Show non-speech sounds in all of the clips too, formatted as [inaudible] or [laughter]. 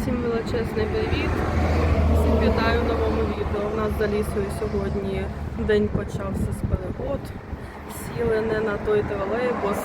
Всім величезний привіт. Всім вітаю в новому відео. У нас за лісою сьогодні день почався з перегод. Сіли не на той тролейбус,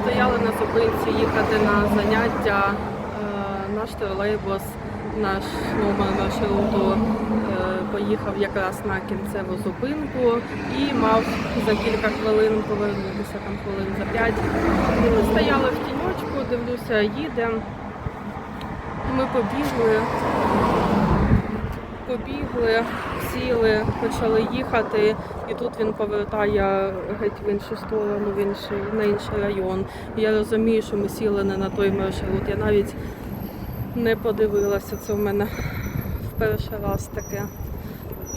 стояли на зупинці їхати на заняття. Е, Наш тролейбус, наш номер маршруту е, поїхав якраз на кінцеву зупинку і мав за кілька хвилин повернутися там хвилин за п'ять. Стояли в тіньочку, дивлюся, їде. Ми побігли, побігли, сіли, почали їхати, і тут він повертає геть в іншу сторону, в інший, на інший район. Я розумію, що ми сіли не на той маршрут. Я навіть не подивилася, це в мене в перший раз таке.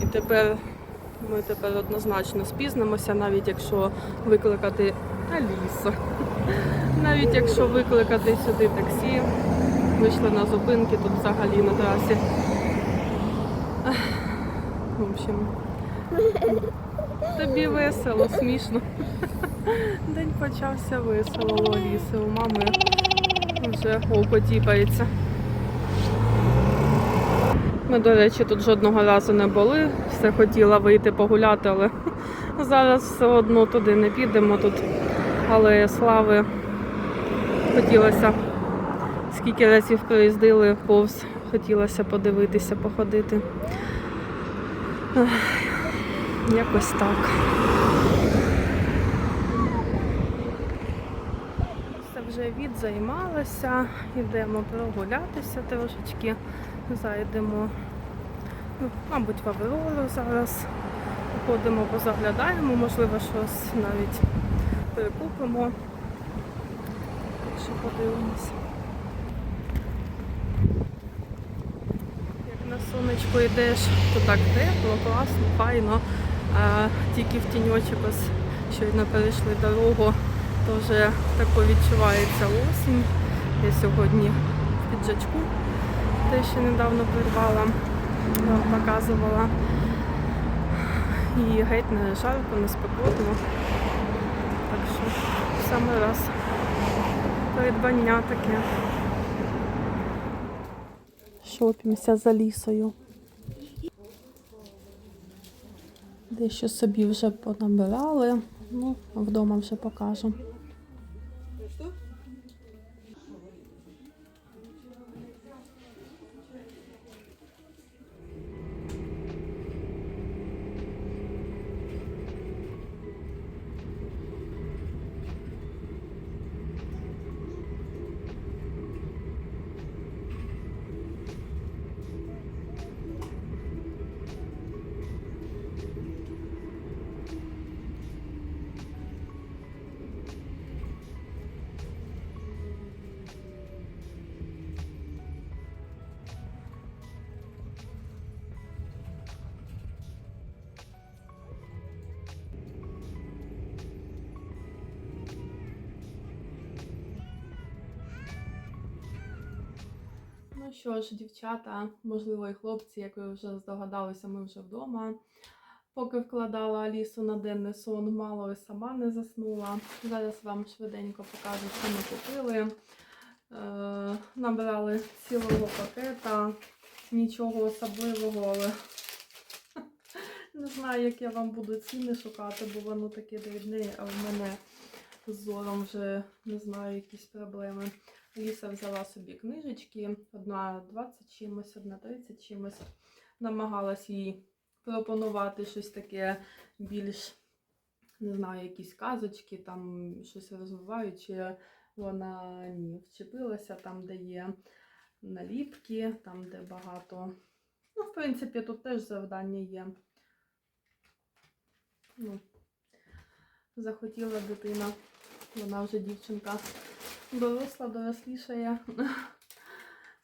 І тепер ми тепер однозначно спізнимося, навіть якщо викликати Алісу. [laughs] Навіть якщо викликати сюди таксі, вийшли на зупинки, тут взагалі на трасі. В общем, тобі весело, смішно. День почався весело у Аліси, у мами вже око тіпається. Ми, до речі, тут жодного разу не були. Все хотіла вийти погуляти, але зараз все одно туди не підемо. Тут алея слави. Хотілося, скільки разів приїздили повз, хотілося подивитися, походити. Якось так. Все вже відзаймалося, йдемо прогулятися трошечки, зайдемо, ну, мабуть, в Аврору зараз. Ходимо, позаглядаємо, можливо, щось навіть перекупимо. Так що подивимось. Як на сонечко йдеш, то так тепло, класно, файно. А тільки в тіньочок ось щойно перейшли дорогу, то вже тако відчувається осінь. Я сьогодні в піджачку те, що недавно придбала, показувала. І геть не жарко, не спекотно. Так що саме раз придбання таке. Шопімося за лісою. Дещо собі вже понабирали. Ну, вдома вже покажу. Що ж, дівчата, можливо, і хлопці, як ви вже здогадалися, ми вже вдома. Поки вкладала Алісу на денний сон, мало і сама не заснула. Зараз вам швиденько покажу, що ми купили. Е, набрали цілого пакета, нічого особливого, але [laughs] не знаю, як я вам буду ціни шукати, бо воно таке дрібне, а в мене з зором вже не знаю, якісь проблеми. Ліса взяла собі книжечки, одна 20 чимось, одна 30 чимось. Намагалась їй пропонувати щось таке більш, не знаю, якісь казочки, там щось розвиваюче. Вона ні, вчепилася там, де є наліпки, там, де багато. Ну, в принципі, тут теж завдання є. Ну, захотіла дитина, вона вже дівчинка доросла, дорослішає. [laughs]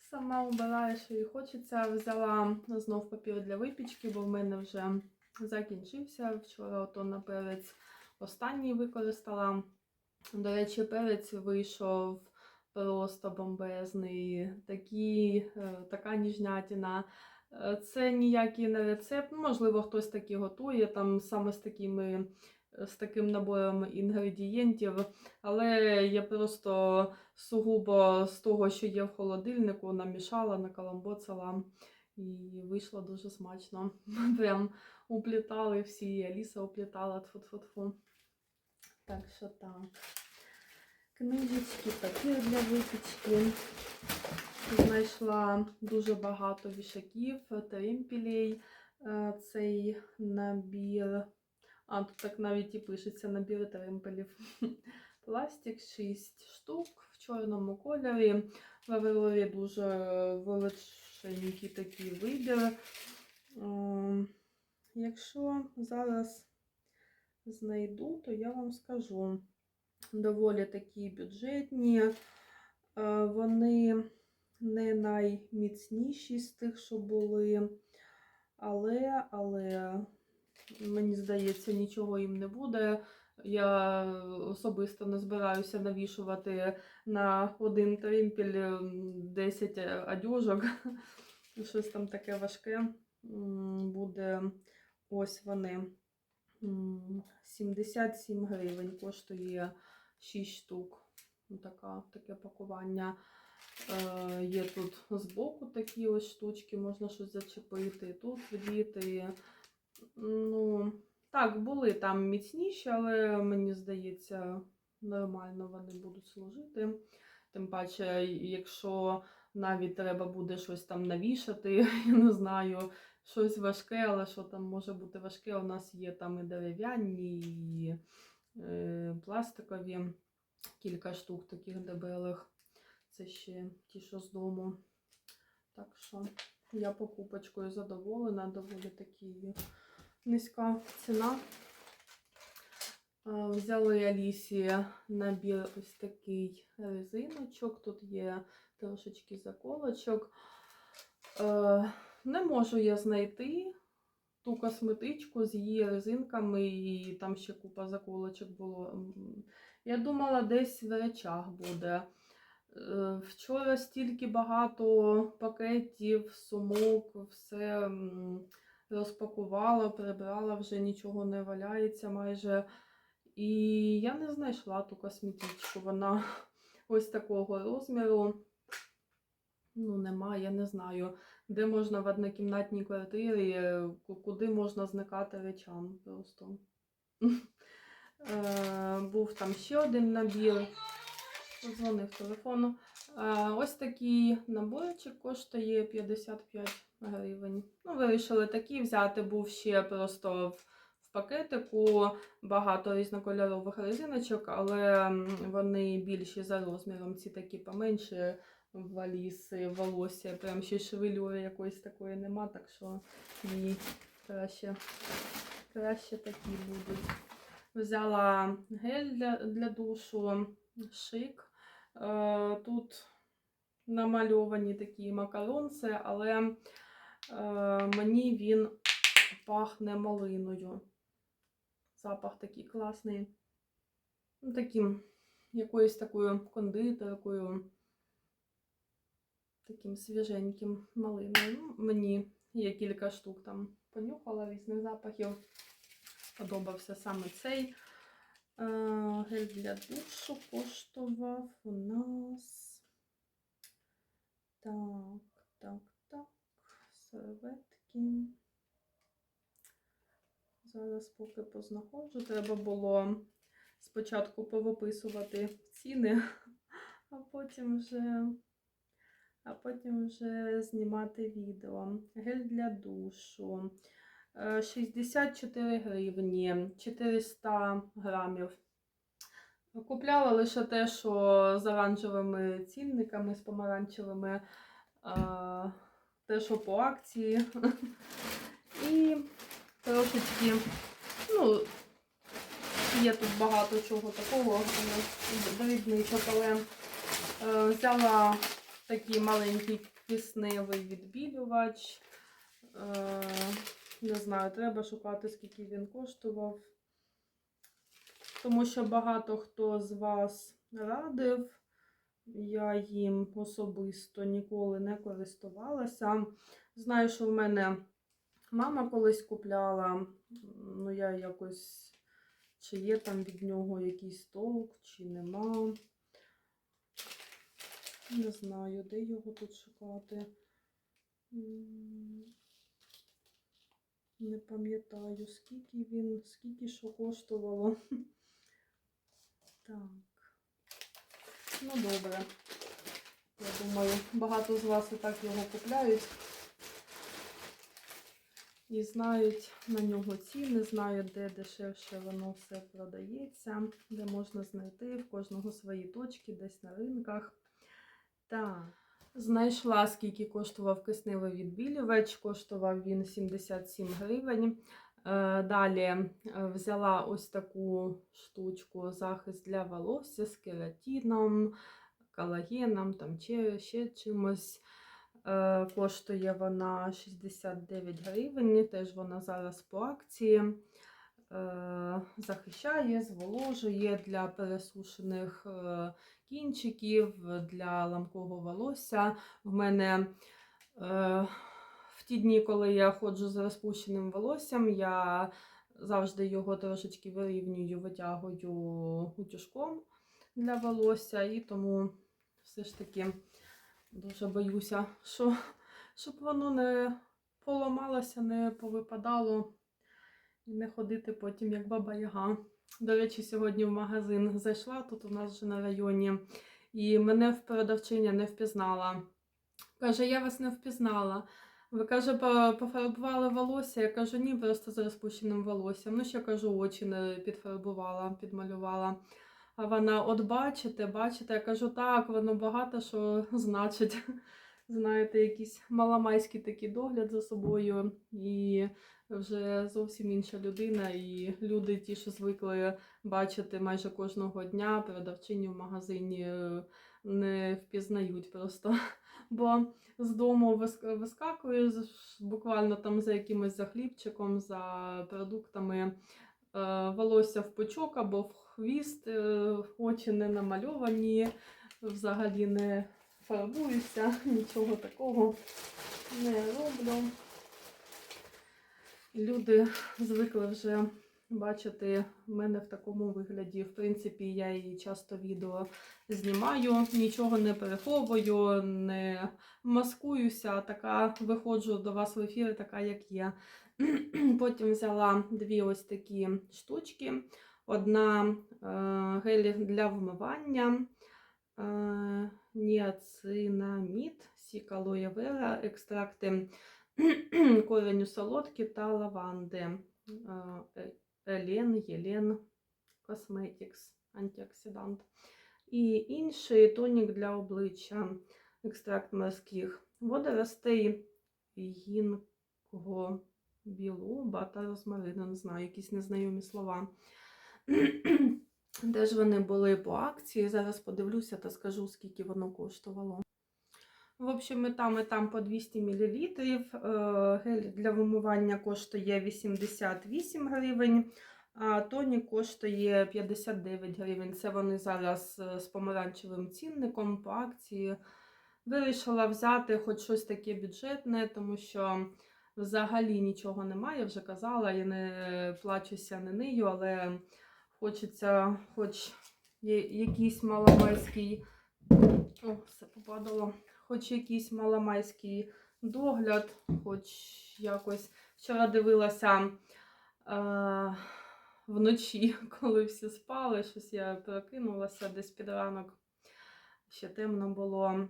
Сама обирає, що їй хочеться. Взяла знов папір для випічки, бо в мене вже закінчився. Вчора ото на перець останній використала. До речі, перець вийшов просто бомбезний. Такі, е, така ніжнятіна. Е, Це ніякий не рецепт. Можливо, хтось такий готує там саме з такими з таким набором інгредієнтів, але я просто сугубо з того, що є в холодильнику, намішала, накаламбоцала і вийшло дуже смачно. [laughs] Прям уплітали всі, і Аліса уплітала тфу-тфу-тфу. Так що так. Книжечки, папір для випічки. Знайшла дуже багато вішаків, тримпілей. Е, Цей набір. А, тут так навіть і пишеться набір тримпелів. [laughs] Пластик 6 штук в чорному кольорі. В дуже величенький такий вибір. Якщо зараз знайду, то я вам скажу. Доволі такі бюджетні. Е, Вони не найміцніші з тих, що були. Але, але мені здається, нічого їм не буде. Я особисто не збираюся навішувати на один тримпіль 10 одежок. Щось там таке важке. Буде ось вони. 77 гривень коштує 6 штук. Така, таке пакування. Е, є тут збоку такі ось штучки, можна щось зачепити, тут вдіти. Ну, так, були там міцніші, але мені здається, нормально вони будуть служити. Тим паче, якщо навіть треба буде щось там навішати, [laughs] я не знаю, щось важке, але що там може бути важке, у нас є там і дерев'яні, і е, пластикові, кілька штук таких дебелих. Це ще ті, що з дому. Так що я покупочкою задоволена, доволі такі низька ціна. Е, Взяли Алісі набір ось такий резиночок. Тут є трошечки заколочок. Е, Не можу я знайти ту косметичку з її резинками, і там ще купа заколочок було. Я думала, десь в речах буде. Е, Вчора стільки багато пакетів, сумок, все розпакувала, прибрала, вже нічого не валяється майже. І я не знайшла ту косметичку. Вона [laughs] ось такого розміру. Ну, немає, я не знаю, де можна в однокімнатній квартирі, е, куди можна зникати речам просто. [laughs] Е, Був там ще один набір. Дзвонив телефону. Е, Ось такий наборчик коштує 55 гривень. Ну, вирішили такий взяти. Був ще просто в, пакетику багато різнокольорових резиночок, але вони більші за розміром. Ці такі поменші валіси, волосся. Прям ще шевелюри якоїсь такої нема, так що ні, краще, краще такі будуть. Взяла гель для, для душу, шик. Е, Тут намальовані такі макаронці, але мені він пахне малиною. Запах такий класний. Ну, таким якоюсь такою кондитеркою, таким свіженьким малиною. Ну, мені є кілька штук там понюхала різних запахів. Сподобався саме цей. Е, Гель для душу коштував у нас. Так, так. Серветки. Зараз поки познаходжу. Треба було спочатку повиписувати ціни, а потім вже, а потім вже знімати відео. Гель для душу. Е, 64 гривні, 400 грамів. Купляла лише те, що з оранжевими цінниками, з помаранчевими, е, те, що по акції. І трошечки, ну, є тут багато чого такого, але дрібничок, але е, взяла такий маленький кисневий відбілювач. Е, не знаю, треба шукати, скільки він коштував. Тому що багато хто з вас радив. Я їм особисто ніколи не користувалася. Знаю, що в мене мама колись купляла, ну я якось чи є там від нього якийсь толк, чи нема. Не знаю, де його тут шукати. Не пам'ятаю, скільки він, скільки що коштувало. [laughs] Так. Ну, добре. Я думаю, багато з вас і так його купляють. І знають на нього ціни, знають, де дешевше воно все продається, де можна знайти в кожного свої точки, десь на ринках. Так, знайшла, скільки коштував кисневий відбілювач. Коштував він 77 гривень. Е, Далі е, взяла ось таку штучку захист для волосся з кератином, колагеном, там ще, ще чимось. Е, Коштує вона 69 гривень, теж вона зараз по акції. Захищає, зволожує для пересушених кінчиків, для ламкого волосся. В мене ті дні, коли я ходжу з розпущеним волоссям, я завжди його трошечки вирівнюю, витягую утюжком для волосся, і тому все ж таки дуже боюся, що, щоб воно не поламалося, не повипадало і не ходити потім як баба Яга. До речі, сьогодні в магазин зайшла тут у нас вже на районі, і мене продавчиня не впізнала. Каже, я вас не впізнала. Ви каже, «по- пофарбували волосся. Я кажу, ні, просто з розпущеним волоссям. Ну, ще кажу, очі не підфарбувала, підмалювала. А вона, от бачите, бачите, я кажу, так, воно багато що [laughs] значить. [laughs] Знаєте, якийсь маламайський такий догляд за собою, і вже зовсім інша людина. І люди, ті, що звикли бачити майже кожного дня, продавчині в магазині не впізнають просто. [laughs] Бо з дому вис- вискакую буквально там за якимось за хлібчиком, за продуктами. Е, волосся в пучок або в хвіст, е, очі не намальовані, взагалі не фарбуюся, [laughs] нічого такого не роблю. Люди звикли вже бачити мене в такому вигляді. В принципі, я і часто відео знімаю, нічого не переховую, не маскуюся, така виходжу до вас в ефір, така як є. [clears throat] Потім взяла дві ось такі штучки. Одна е, гель для вмивання, е, ніацинамід, сік алоє вера, екстракти [clears throat] кореню солодкі та лаванди. Елен, Єлен, Cosmetics, антиоксидант. І інший тонік для обличчя, екстракт морських водоростей, гінго, білуба та розмарину, не знаю, якісь незнайомі слова. Теж вони були по акції. Зараз подивлюся та скажу, скільки воно коштувало. В общем, і там, і там по 200 мл. Гель для вимивання коштує 88 гривень, а тонік коштує 59 гривень. Це вони зараз е, з помаранчевим цінником по акції. Вирішила взяти хоч щось таке бюджетне, тому що взагалі нічого немає, вже казала, я не плачуся не нею, але хочеться хоч якийсь маломайський. О, все попадало. Хоч якийсь маломайський догляд, хоч якось. Вчора дивилася е, вночі, [laughs] коли всі спали, щось я прокинулася десь під ранок. Ще темно було.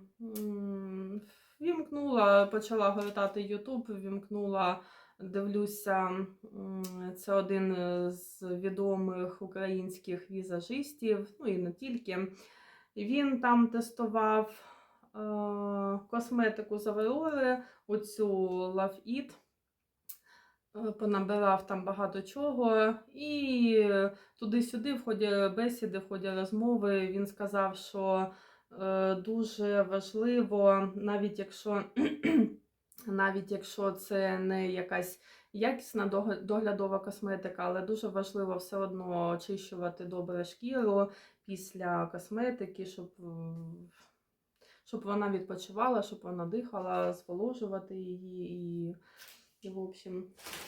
Вімкнула, почала гортати Ютуб, вімкнула, дивлюся, це один з відомих українських візажистів, ну і не тільки. Він там тестував косметику з Аврори, оцю Love It. Е, Понабирав там багато чого, і туди-сюди, в ході бесіди, в ході розмови, він сказав, що е, дуже важливо, навіть якщо, [clears throat] навіть якщо це не якась якісна доглядова косметика, але дуже важливо все одно очищувати добре шкіру після косметики, щоб, е, щоб вона відпочивала, щоб вона дихала, зволожувати її і, і в общем,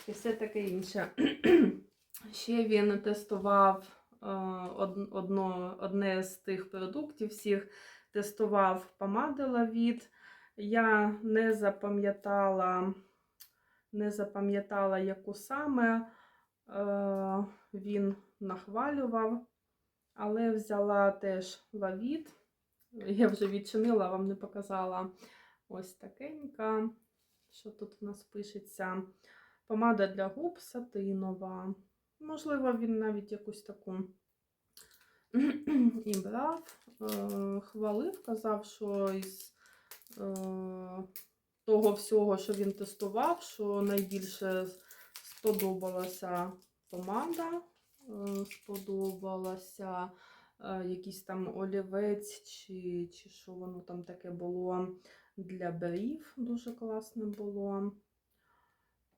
і все таке інше. [clears throat] Ще він тестував е, одно, одне з тих продуктів всіх, тестував помади Лавіт. Я не запам'ятала, не запам'ятала, яку саме е, він нахвалював, але взяла теж лавіт. Я вже відчинила, вам не показала. Ось такенька. Що тут в нас пишеться? Помада для губ сатинова. Можливо, він навіть якусь таку [clears throat] і брав, е, хвалив, казав, що із е, того всього, що він тестував, що найбільше сподобалася помада, е, сподобалася якийсь там олівець, чи, чи що воно там таке було для брів, дуже класне було.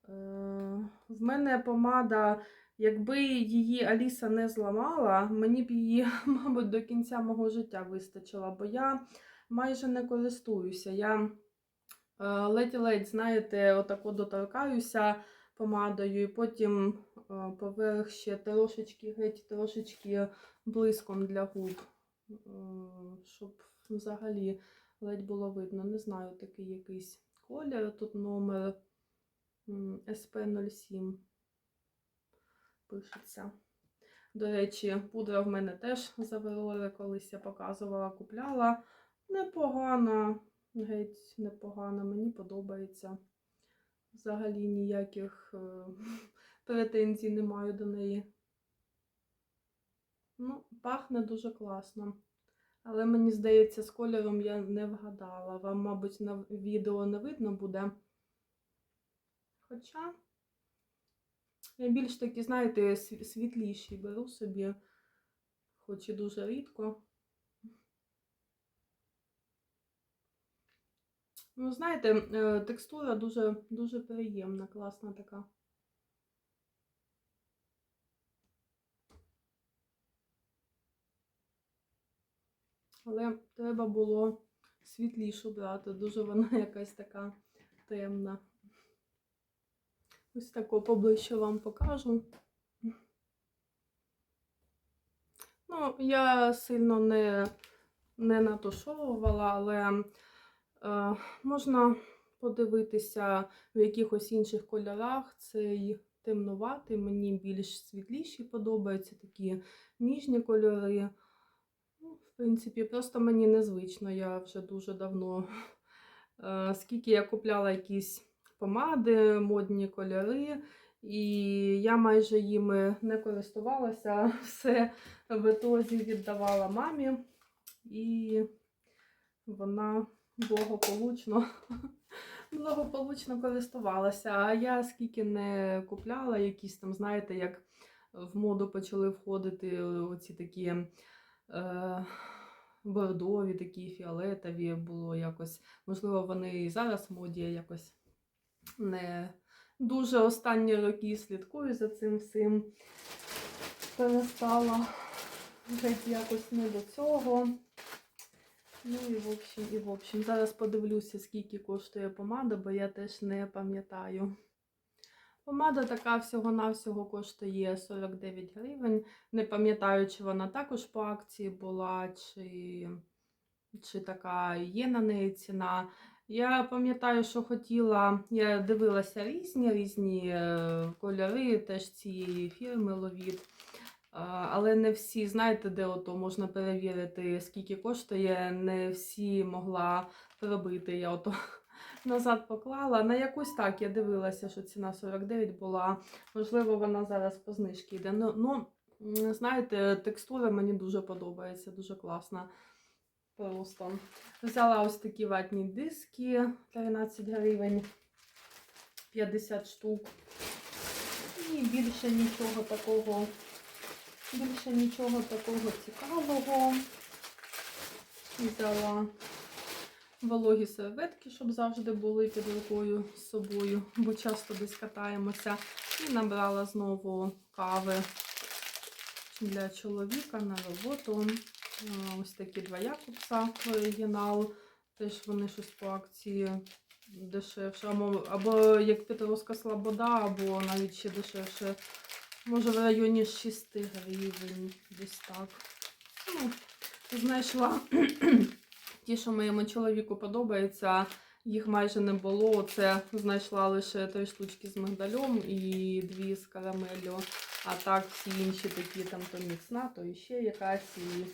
Е, В мене помада, якби її Аліса не зламала, мені б її, [laughs] мабуть, до кінця мого життя вистачило, бо я майже не користуюся. Я е, ледь-ледь, знаєте, отако доторкаюся помадою, і потім е, поверх ще трошечки, геть трошечки блиском для губ, е, щоб взагалі ледь було видно. Не знаю, такий якийсь колір. Тут номер м, SP07 пишеться. До речі, пудра в мене теж завелори, колись я показувала, купляла. Непогана, геть непогана, мені подобається. Взагалі ніяких е, [laughs] претензій не маю до неї. Ну, пахне дуже класно. Але мені здається, з кольором я не вгадала. Вам, мабуть, на відео не видно буде. Хоча я більш такі, знаєте, сві- світліші беру собі, хоч і дуже рідко. Ну, знаєте, е, текстура дуже, дуже приємна, класна така. Але треба було світлішу брати, дуже вона [laughs] якась така темна. Ось таку поближче вам покажу. Ну, я сильно не, не натушовувала, але можна подивитися в якихось інших кольорах. Цей темнуватий, мені більш світліші подобаються, такі ніжні кольори. Ну, в принципі, просто мені незвично. Я вже дуже давно, е, скільки я купляла якісь помади, модні кольори, і я майже їми не користувалася, [laughs] все в етозі віддавала мамі, і вона благополучно, [laughs] благополучно користувалася. А я скільки не купляла, якісь там, знаєте, як в моду почали входити оці такі е, бордові, такі фіолетові було якось. Можливо, вони і зараз в моді якось не дуже останні роки слідкую за цим всім. Перестала геть якось не до цього. Ну і в общем, і в общем. Зараз подивлюся, скільки коштує помада, бо я теж не пам'ятаю. Помада така всього-навсього коштує 49 гривень. Не пам'ятаю, чи вона також по акції була, чи, чи така є на неї ціна. Я пам'ятаю, що хотіла, я дивилася різні різні е, кольори теж цієї фірми Ловіт. Але не всі, знаєте, де ото можна перевірити, скільки коштує, не всі могла пробити. Я ото [laughs] назад поклала. На якусь так я дивилася, що ціна 49 була. Можливо, вона зараз по знижці йде. Ну, ну знаєте, текстура мені дуже подобається, дуже класна. Просто взяла ось такі ватні диски 13 гривень, 50 штук. І більше нічого такого, більше нічого такого цікавого. Взяла вологі серветки, щоб завжди були під рукою з собою, бо часто десь катаємося. І набрала знову кави для чоловіка на роботу. Ось такі два Якобса оригінал. Теж вони щось по акції дешевше. Або, або як Петровська Слобода, або навіть ще дешевше Може, в районі 6 гривень, десь так. Ну, знайшла [clears throat] ті, що моєму чоловіку подобається. Їх майже не було. Це знайшла лише три штучки з мигдальом і дві з карамеллю. А так всі інші такі там то міцна, то іще якась. І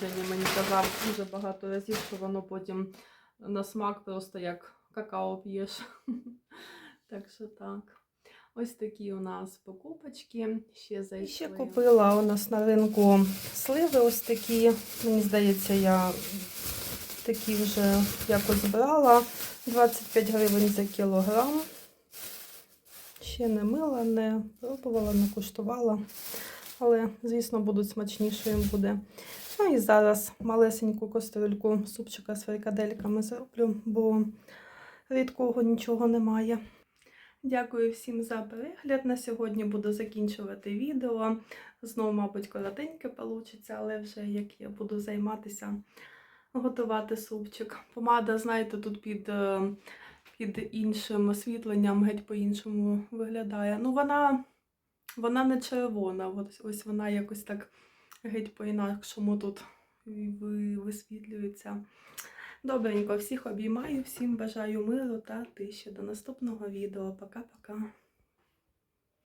Женя мені казав дуже багато разів, що воно потім на смак просто як какао п'єш. [laughs] Так що так. Ось такі у нас покупочки. Ще І ще купила у нас на ринку сливи ось такі. Мені здається, я такі вже якось брала. 25 гривень за кілограм. Ще не мила, не пробувала, не куштувала. Але, звісно, будуть смачнішою буде. Ну і зараз малесеньку кастрюльку супчика з фрикадельками зроблю, бо рідкого нічого немає. Дякую всім за перегляд. На сьогодні буду закінчувати відео. Знову, мабуть, коротеньке вийде, але вже як я буду займатися готувати супчик. Помада, знаєте, тут під, е, під іншим освітленням геть по-іншому виглядає. Ну, вона, вона не червона, ось, ось вона якось так геть по-інакшому тут ви- висвітлюється. Добренько, всіх обіймаю, всім бажаю миру та тиші. До наступного відео. Пока-пока.